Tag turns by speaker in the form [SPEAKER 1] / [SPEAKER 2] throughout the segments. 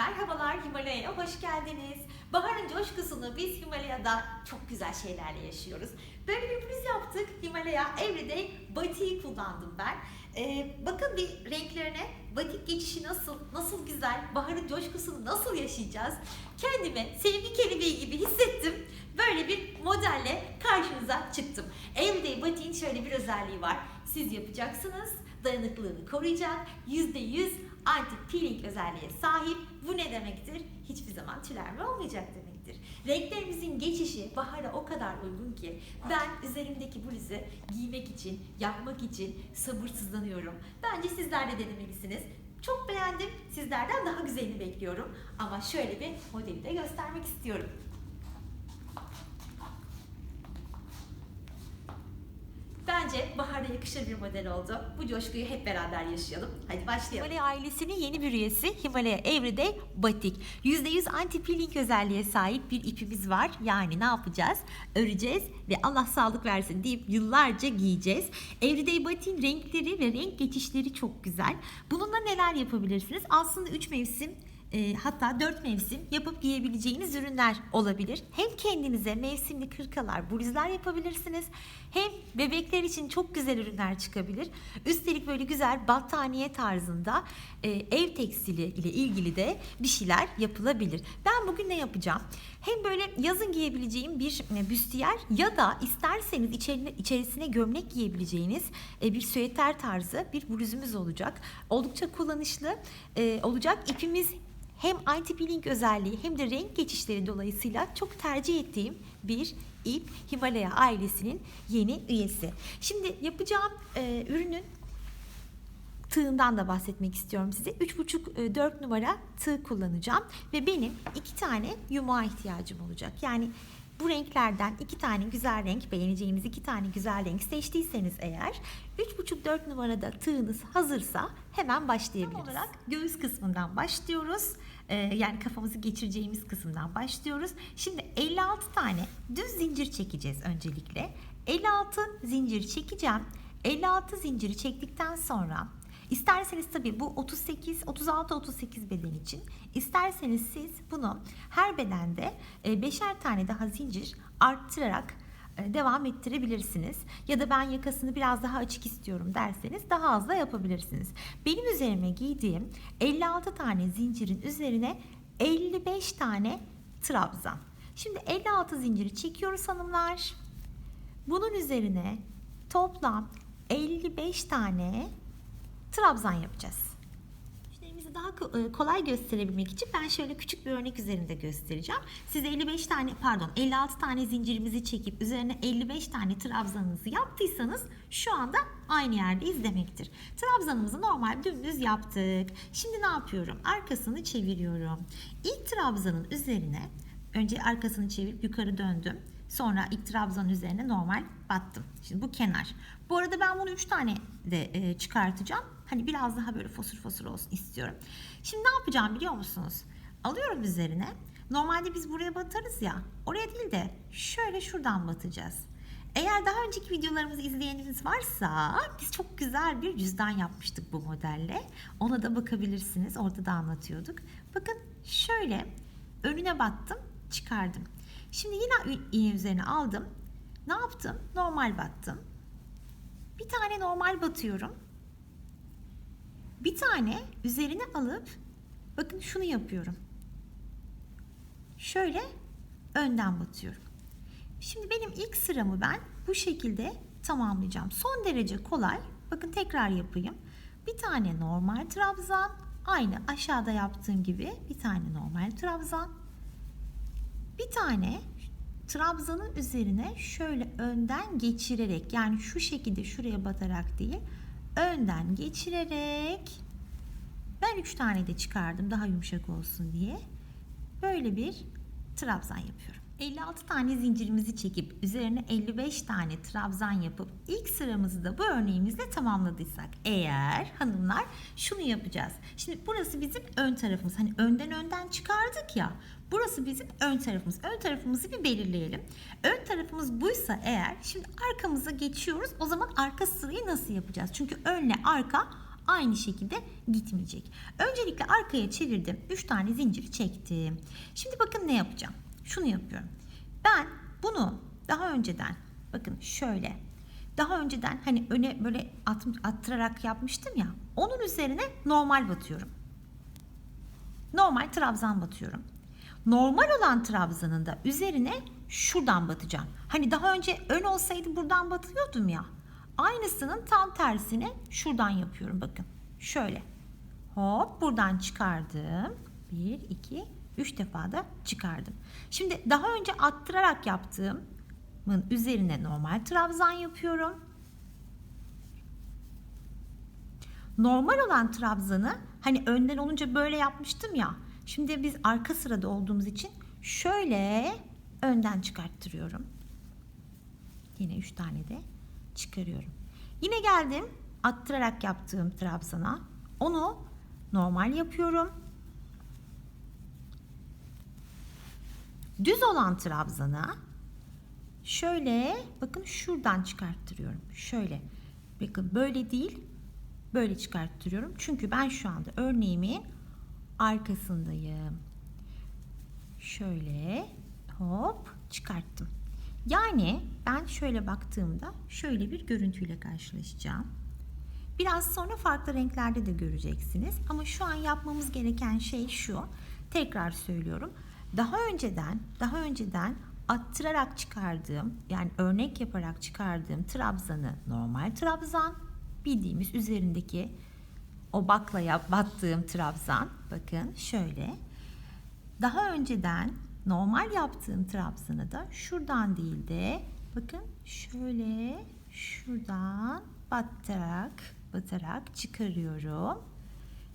[SPEAKER 1] Merhabalar Himalaya'ya hoş geldiniz. Baharın coşkusunu biz Himalaya'da çok güzel şeylerle yaşıyoruz. Böyle bir bluz yaptık. Himalaya Everyday Batik'i kullandım ben. Ee, bakın bir renklerine batik geçişi nasıl, nasıl güzel, baharın coşkusunu nasıl yaşayacağız? Kendimi sevgi kelebeği gibi hissettim. Böyle bir modelle karşınıza çıktım. Everyday Batik'in şöyle bir özelliği var. Siz yapacaksınız, dayanıklılığını koruyacak, %100 anti peeling özelliğe sahip. Bu ne demektir? Hiçbir zaman tülerme olmayacak demektir. Renklerimizin geçişi bahara o kadar uygun ki ben üzerimdeki bluzu giymek için, yapmak için sabırsızlanıyorum. Bence sizler de denemelisiniz. Çok beğendim. Sizlerden daha güzelini bekliyorum. Ama şöyle bir modeli de göstermek istiyorum. Bence bahara yakışır bir model oldu. Bu coşkuyu hep beraber yaşayalım. Hadi başlayalım. Himalaya ailesinin yeni bir üyesi Himalaya Everyday Batik. %100 anti peeling özelliğe sahip bir ipimiz var. Yani ne yapacağız? Öreceğiz ve Allah sağlık versin deyip yıllarca giyeceğiz. Everyday Batik'in renkleri ve renk geçişleri çok güzel. Bununla neler yapabilirsiniz? Aslında 3 mevsim e, hatta 4 mevsim yapıp giyebileceğiniz ürünler olabilir. Hem kendinize mevsimli kırkalar, bluzlar yapabilirsiniz. Hem bebekler için çok güzel ürünler çıkabilir. Üstelik böyle güzel battaniye tarzında e, ev tekstili ile ilgili de bir şeyler yapılabilir. Ben bugün ne yapacağım? Hem böyle yazın giyebileceğim bir e, büstiyer ya da isterseniz içerine, içerisine gömlek giyebileceğiniz e, bir süeter tarzı bir bluzumuz olacak. Oldukça kullanışlı e, olacak. İpimiz hem anti peeling özelliği hem de renk geçişleri dolayısıyla çok tercih ettiğim bir ip Himalaya ailesinin yeni üyesi. Şimdi yapacağım e, ürünün tığından da bahsetmek istiyorum size. 3,5-4 numara tığ kullanacağım ve benim iki tane yumağa ihtiyacım olacak. Yani bu renklerden iki tane güzel renk beğeneceğiniz iki tane güzel renk seçtiyseniz eğer 3,5-4 numarada tığınız hazırsa hemen başlayabiliriz. Tam olarak göğüs kısmından başlıyoruz. Ee, yani kafamızı geçireceğimiz kısımdan başlıyoruz. Şimdi 56 tane düz zincir çekeceğiz öncelikle. 56 zincir çekeceğim. 56 zinciri çektikten sonra İsterseniz tabii bu 38, 36, 38 beden için. İsterseniz siz bunu her bedende e, beşer tane daha zincir arttırarak e, devam ettirebilirsiniz. Ya da ben yakasını biraz daha açık istiyorum derseniz daha az da yapabilirsiniz. Benim üzerime giydiğim 56 tane zincirin üzerine 55 tane trabzan. Şimdi 56 zinciri çekiyoruz hanımlar. Bunun üzerine toplam 55 tane trabzan yapacağız. İşlerimizi daha e, kolay gösterebilmek için ben şöyle küçük bir örnek üzerinde göstereceğim. Siz 55 tane pardon 56 tane zincirimizi çekip üzerine 55 tane trabzanınızı yaptıysanız şu anda aynı yerdeyiz demektir. Trabzanımızı normal dümdüz yaptık. Şimdi ne yapıyorum? Arkasını çeviriyorum. İlk trabzanın üzerine önce arkasını çevirip yukarı döndüm. Sonra ilk trabzanın üzerine normal battım. Şimdi bu kenar. Bu arada ben bunu 3 tane de e, çıkartacağım. Hani biraz daha böyle fosur fosur olsun istiyorum. Şimdi ne yapacağım biliyor musunuz? Alıyorum üzerine. Normalde biz buraya batarız ya. Oraya değil de şöyle şuradan batacağız. Eğer daha önceki videolarımızı izleyeniniz varsa biz çok güzel bir cüzdan yapmıştık bu modelle. Ona da bakabilirsiniz. Orada da anlatıyorduk. Bakın şöyle önüne battım çıkardım. Şimdi yine iğne üzerine aldım. Ne yaptım? Normal battım. Bir tane normal batıyorum. Bir tane üzerine alıp bakın şunu yapıyorum. Şöyle önden batıyorum. Şimdi benim ilk sıramı ben bu şekilde tamamlayacağım. Son derece kolay. Bakın tekrar yapayım. Bir tane normal trabzan, aynı aşağıda yaptığım gibi bir tane normal trabzan. Bir tane trabzanın üzerine şöyle önden geçirerek yani şu şekilde şuraya batarak değil önden geçirerek ben 3 tane de çıkardım daha yumuşak olsun diye böyle bir trabzan yapıyorum. 56 tane zincirimizi çekip üzerine 55 tane trabzan yapıp ilk sıramızı da bu örneğimizle tamamladıysak eğer hanımlar şunu yapacağız. Şimdi burası bizim ön tarafımız. Hani önden önden çıkardık ya. Burası bizim ön tarafımız. Ön tarafımızı bir belirleyelim. Ön tarafımız buysa eğer şimdi arkamıza geçiyoruz. O zaman arka sırayı nasıl yapacağız? Çünkü önle arka aynı şekilde gitmeyecek. Öncelikle arkaya çevirdim. 3 tane zincir çektim. Şimdi bakın ne yapacağım. Şunu yapıyorum. Ben bunu daha önceden bakın şöyle daha önceden hani öne böyle at, attırarak yapmıştım ya. Onun üzerine normal batıyorum. Normal trabzan batıyorum. Normal olan trabzanın da üzerine şuradan batacağım. Hani daha önce ön olsaydı buradan batıyordum ya. Aynısının tam tersini şuradan yapıyorum bakın. Şöyle. Hop buradan çıkardım. Bir, iki, üç defa da çıkardım. Şimdi daha önce attırarak yaptığımın üzerine normal trabzan yapıyorum. Normal olan trabzanı hani önden olunca böyle yapmıştım ya. Şimdi biz arka sırada olduğumuz için şöyle önden çıkarttırıyorum. Yine üç tane de çıkarıyorum. Yine geldim attırarak yaptığım trabzana. Onu normal yapıyorum. Düz olan trabzana şöyle bakın şuradan çıkarttırıyorum. Şöyle. Bakın böyle değil böyle çıkarttırıyorum. Çünkü ben şu anda örneğimin arkasındayım. Şöyle hop çıkarttım. Yani ben şöyle baktığımda şöyle bir görüntüyle karşılaşacağım. Biraz sonra farklı renklerde de göreceksiniz. Ama şu an yapmamız gereken şey şu. Tekrar söylüyorum. Daha önceden, daha önceden attırarak çıkardığım, yani örnek yaparak çıkardığım trabzanı normal trabzan, bildiğimiz üzerindeki o baklaya battığım trabzan, bakın şöyle. Daha önceden normal yaptığım trabzanı da şuradan değil de bakın şöyle şuradan battarak batarak çıkarıyorum.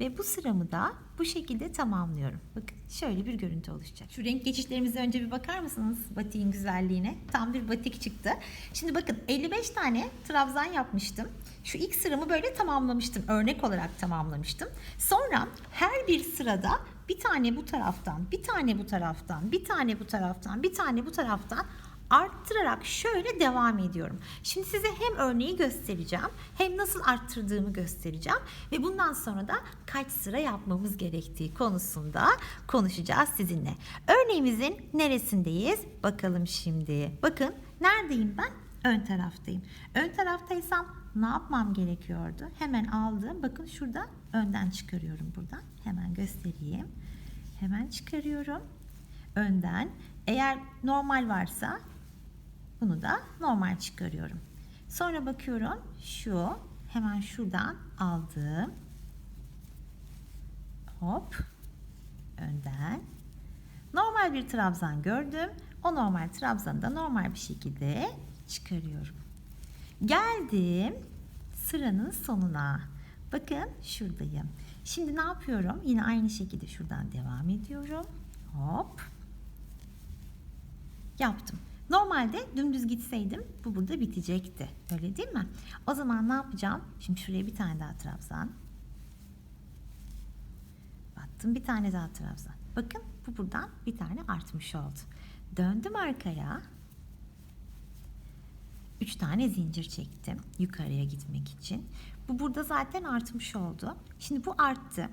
[SPEAKER 1] Ve bu sıramı da bu şekilde tamamlıyorum. Bakın şöyle bir görüntü oluşacak. Şu renk geçişlerimize önce bir bakar mısınız batiğin güzelliğine? Tam bir batik çıktı. Şimdi bakın 55 tane trabzan yapmıştım. Şu ilk sıramı böyle tamamlamıştım. Örnek olarak tamamlamıştım. Sonra her bir sırada bir tane bu taraftan, bir tane bu taraftan, bir tane bu taraftan, bir tane bu taraftan arttırarak şöyle devam ediyorum. Şimdi size hem örneği göstereceğim hem nasıl arttırdığımı göstereceğim ve bundan sonra da kaç sıra yapmamız gerektiği konusunda konuşacağız sizinle. Örneğimizin neresindeyiz? Bakalım şimdi. Bakın neredeyim ben? Ön taraftayım. Ön taraftaysam ne yapmam gerekiyordu? Hemen aldım. Bakın şurada önden çıkarıyorum buradan. Hemen göstereyim. Hemen çıkarıyorum. Önden. Eğer normal varsa bunu da normal çıkarıyorum. Sonra bakıyorum şu hemen şuradan aldım. Hop önden. Normal bir trabzan gördüm. O normal trabzanı da normal bir şekilde çıkarıyorum. Geldim sıranın sonuna. Bakın şuradayım. Şimdi ne yapıyorum? Yine aynı şekilde şuradan devam ediyorum. Hop. Yaptım. Normalde dümdüz gitseydim bu burada bitecekti. Öyle değil mi? O zaman ne yapacağım? Şimdi şuraya bir tane daha trabzan. Battım bir tane daha trabzan. Bakın bu buradan bir tane artmış oldu. Döndüm arkaya. Üç tane zincir çektim yukarıya gitmek için. Bu burada zaten artmış oldu. Şimdi bu arttı.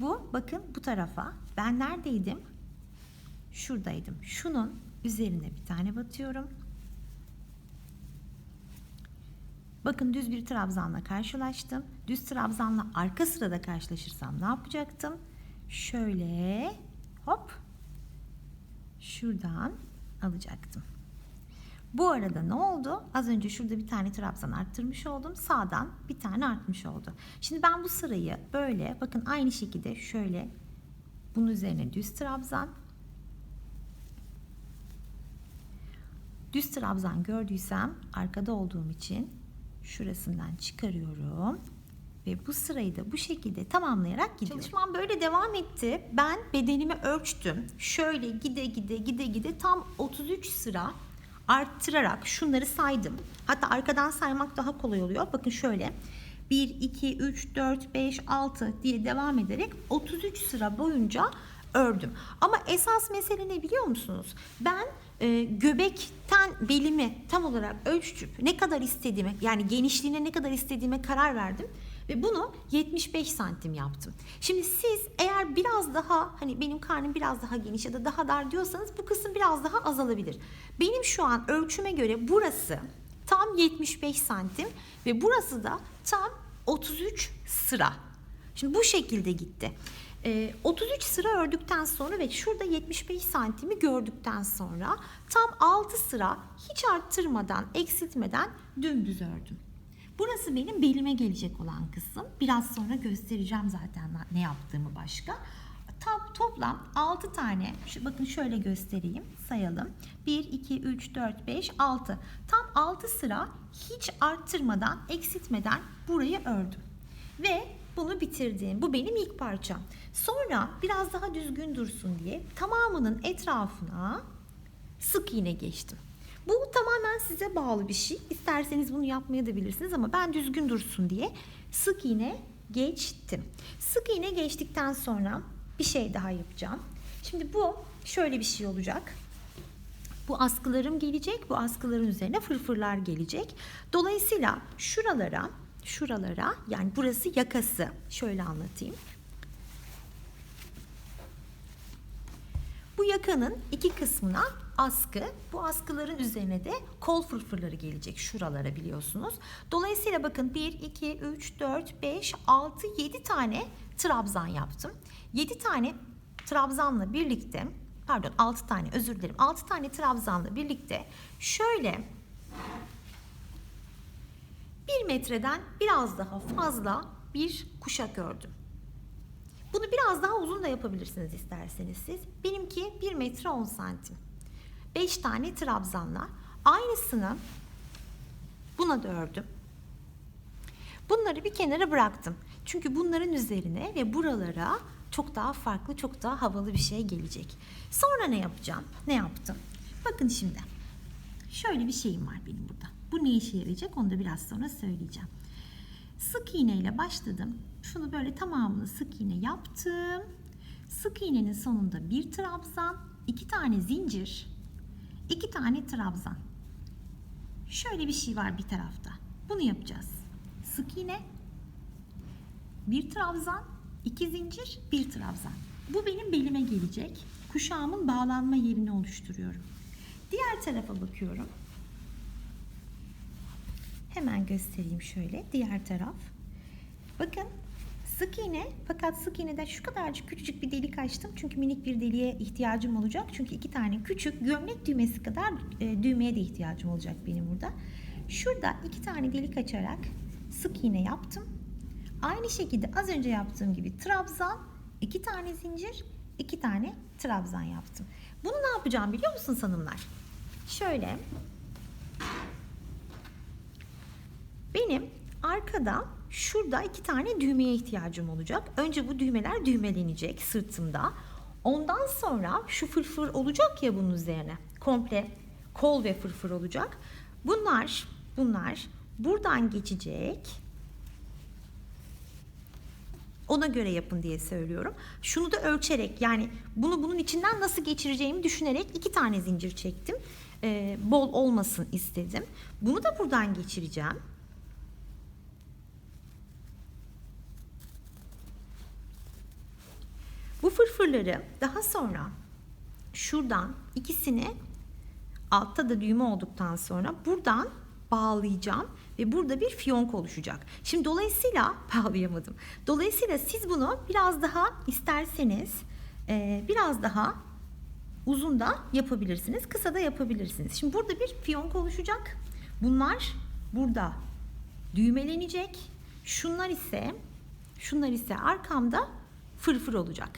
[SPEAKER 1] Bu bakın bu tarafa. Ben neredeydim? Şuradaydım. Şunun üzerine bir tane batıyorum. Bakın düz bir trabzanla karşılaştım. Düz trabzanla arka sırada karşılaşırsam ne yapacaktım? Şöyle hop şuradan alacaktım. Bu arada ne oldu? Az önce şurada bir tane trabzan arttırmış oldum. Sağdan bir tane artmış oldu. Şimdi ben bu sırayı böyle bakın aynı şekilde şöyle bunun üzerine düz trabzan düz trabzan gördüysem arkada olduğum için şurasından çıkarıyorum ve bu sırayı da bu şekilde tamamlayarak gidiyorum. Çalışmam böyle devam etti. Ben bedenimi ölçtüm. Şöyle gide gide gide gide tam 33 sıra arttırarak şunları saydım. Hatta arkadan saymak daha kolay oluyor. Bakın şöyle 1, 2, 3, 4, 5, 6 diye devam ederek 33 sıra boyunca ördüm. Ama esas mesele ne biliyor musunuz? Ben e, göbekten belimi tam olarak ölçüp ne kadar istediğime yani genişliğine ne kadar istediğime karar verdim. Ve bunu 75 santim yaptım. Şimdi siz eğer biraz daha hani benim karnım biraz daha geniş ya da daha dar diyorsanız bu kısım biraz daha azalabilir. Benim şu an ölçüme göre burası tam 75 santim ve burası da tam 33 sıra. Şimdi bu şekilde gitti. Ee, 33 sıra ördükten sonra ve şurada 75 santimi gördükten sonra tam 6 sıra hiç arttırmadan, eksiltmeden dümdüz ördüm. Burası benim belime gelecek olan kısım. Biraz sonra göstereceğim zaten ne yaptığımı başka. Tam toplam 6 tane, şu, bakın şöyle göstereyim, sayalım. 1, 2, 3, 4, 5, 6. Tam 6 sıra hiç arttırmadan, eksiltmeden burayı ördüm. Ve bunu bitirdim. Bu benim ilk parçam. Sonra biraz daha düzgün dursun diye tamamının etrafına sık iğne geçtim. Bu tamamen size bağlı bir şey. İsterseniz bunu yapmaya da bilirsiniz ama ben düzgün dursun diye sık iğne geçtim. Sık iğne geçtikten sonra bir şey daha yapacağım. Şimdi bu şöyle bir şey olacak. Bu askılarım gelecek. Bu askıların üzerine fırfırlar gelecek. Dolayısıyla şuralara, şuralara yani burası yakası. Şöyle anlatayım. Bu yakanın iki kısmına askı, bu askıların üzerine de kol fırfırları gelecek şuralara biliyorsunuz. Dolayısıyla bakın 1, 2, 3, 4, 5, 6, 7 tane trabzan yaptım. 7 tane trabzanla birlikte, pardon 6 tane özür dilerim 6 tane trabzanla birlikte şöyle 1 metreden biraz daha fazla bir kuşak ördüm. Bunu biraz daha uzun da yapabilirsiniz isterseniz siz. Benimki 1 metre 10 santim. 5 tane trabzanla aynısını buna da ördüm. Bunları bir kenara bıraktım. Çünkü bunların üzerine ve buralara çok daha farklı, çok daha havalı bir şey gelecek. Sonra ne yapacağım? Ne yaptım? Bakın şimdi. Şöyle bir şeyim var benim burada. Bu ne işe yarayacak onu da biraz sonra söyleyeceğim. Sık iğne ile başladım. Şunu böyle tamamını sık iğne yaptım. Sık iğnenin sonunda bir trabzan, iki tane zincir, iki tane trabzan. Şöyle bir şey var bir tarafta. Bunu yapacağız. Sık iğne, bir trabzan, iki zincir, bir trabzan. Bu benim belime gelecek. Kuşağımın bağlanma yerini oluşturuyorum. Diğer tarafa bakıyorum. Hemen göstereyim şöyle. Diğer taraf. Bakın sık iğne fakat sık iğneden şu kadarcık küçücük bir delik açtım. Çünkü minik bir deliğe ihtiyacım olacak. Çünkü iki tane küçük gömlek düğmesi kadar e, düğmeye de ihtiyacım olacak benim burada. Şurada iki tane delik açarak sık iğne yaptım. Aynı şekilde az önce yaptığım gibi trabzan, iki tane zincir, iki tane trabzan yaptım. Bunu ne yapacağım biliyor musunuz hanımlar? Şöyle benim arkada şurada iki tane düğmeye ihtiyacım olacak. Önce bu düğmeler düğmelenecek sırtımda. Ondan sonra şu fırfır olacak ya bunun üzerine. Komple kol ve fırfır olacak. Bunlar bunlar buradan geçecek. Ona göre yapın diye söylüyorum. Şunu da ölçerek yani bunu bunun içinden nasıl geçireceğimi düşünerek iki tane zincir çektim. Ee, bol olmasın istedim. Bunu da buradan geçireceğim. Bu fırfırları daha sonra şuradan ikisini altta da düğme olduktan sonra buradan bağlayacağım ve burada bir fiyonk oluşacak. Şimdi dolayısıyla bağlayamadım. Dolayısıyla siz bunu biraz daha isterseniz e, biraz daha uzun da yapabilirsiniz. Kısa da yapabilirsiniz. Şimdi burada bir fiyonk oluşacak. Bunlar burada düğmelenecek. Şunlar ise şunlar ise arkamda fırfır olacak.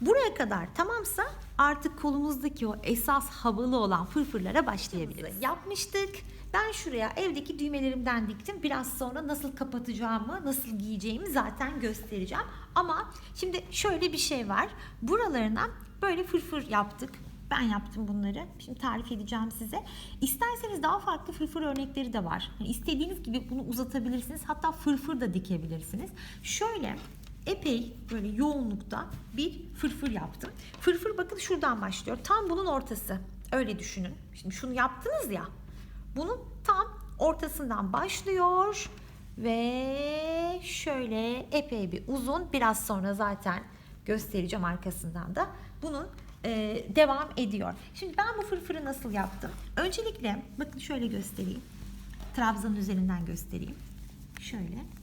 [SPEAKER 1] Buraya kadar tamamsa artık kolumuzdaki o esas havalı olan fırfırlara başlayabiliriz. Yapmıştık. Ben şuraya evdeki düğmelerimden diktim. Biraz sonra nasıl kapatacağımı, nasıl giyeceğimi zaten göstereceğim. Ama şimdi şöyle bir şey var. Buralarına böyle fırfır yaptık. Ben yaptım bunları. Şimdi tarif edeceğim size. İsterseniz daha farklı fırfır örnekleri de var. Yani istediğiniz gibi bunu uzatabilirsiniz. Hatta fırfır da dikebilirsiniz. Şöyle epey böyle yoğunlukta bir fırfır yaptım. Fırfır bakın şuradan başlıyor. Tam bunun ortası. Öyle düşünün. Şimdi şunu yaptınız ya. Bunun tam ortasından başlıyor Ve şöyle epey bir uzun. Biraz sonra zaten göstereceğim arkasından da. Bunun e, devam ediyor. Şimdi ben bu fırfırı nasıl yaptım? Öncelikle bakın şöyle göstereyim. Trabzanın üzerinden göstereyim. Şöyle.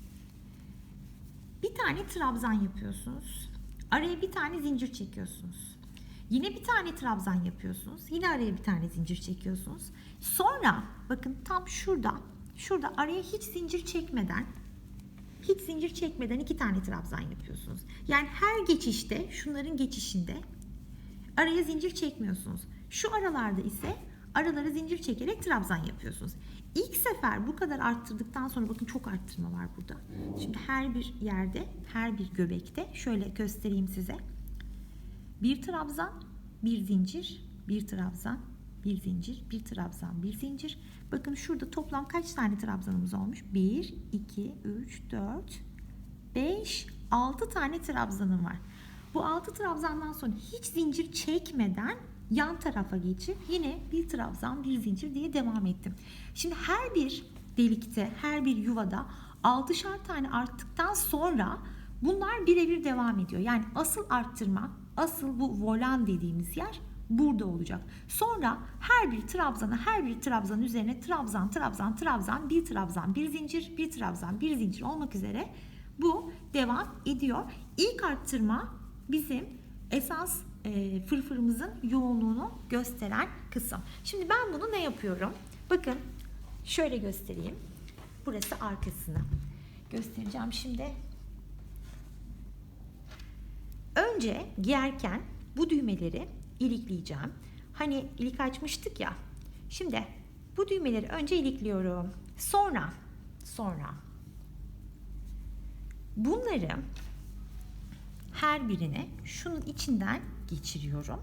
[SPEAKER 1] Bir tane trabzan yapıyorsunuz. Araya bir tane zincir çekiyorsunuz. Yine bir tane trabzan yapıyorsunuz. Yine araya bir tane zincir çekiyorsunuz. Sonra bakın tam şurada, şurada araya hiç zincir çekmeden hiç zincir çekmeden iki tane trabzan yapıyorsunuz. Yani her geçişte, şunların geçişinde araya zincir çekmiyorsunuz. Şu aralarda ise aralara zincir çekerek trabzan yapıyorsunuz. İlk sefer bu kadar arttırdıktan sonra bakın çok arttırma var burada. Şimdi her bir yerde, her bir göbekte şöyle göstereyim size. Bir trabzan, bir zincir, bir trabzan, bir zincir, bir trabzan, bir zincir. Bakın şurada toplam kaç tane trabzanımız olmuş? 1, 2, 3, 4, 5, 6 tane trabzanım var. Bu 6 trabzandan sonra hiç zincir çekmeden yan tarafa geçip yine bir trabzan, bir zincir diye devam ettim. Şimdi her bir delikte, her bir yuvada 6'şar tane arttıktan sonra bunlar birebir devam ediyor. Yani asıl arttırma, asıl bu volan dediğimiz yer burada olacak. Sonra her bir trabzana, her bir trabzan üzerine trabzan, trabzan, trabzan, bir trabzan, bir zincir, bir trabzan, bir zincir olmak üzere bu devam ediyor. İlk arttırma bizim esas e, fırfırımızın yoğunluğunu gösteren kısım. Şimdi ben bunu ne yapıyorum? Bakın şöyle göstereyim. Burası arkasını. Göstereceğim şimdi. Önce giyerken bu düğmeleri ilikleyeceğim. Hani ilik açmıştık ya. Şimdi bu düğmeleri önce ilikliyorum. Sonra sonra bunları her birine şunun içinden geçiriyorum.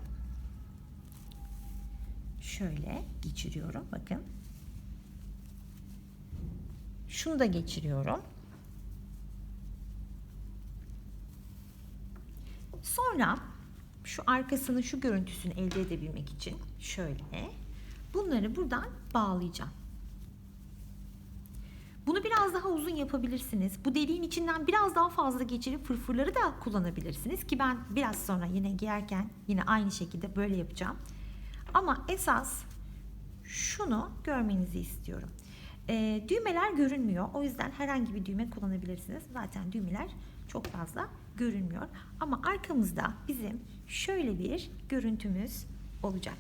[SPEAKER 1] Şöyle geçiriyorum. Bakın. Şunu da geçiriyorum. Sonra şu arkasını şu görüntüsünü elde edebilmek için şöyle bunları buradan bağlayacağım. Bunu biraz daha uzun yapabilirsiniz. Bu deliğin içinden biraz daha fazla geçirip fırfırları da kullanabilirsiniz ki ben biraz sonra yine giyerken yine aynı şekilde böyle yapacağım. Ama esas şunu görmenizi istiyorum. E, düğmeler görünmüyor. O yüzden herhangi bir düğme kullanabilirsiniz. Zaten düğmeler çok fazla görünmüyor. Ama arkamızda bizim şöyle bir görüntümüz olacak.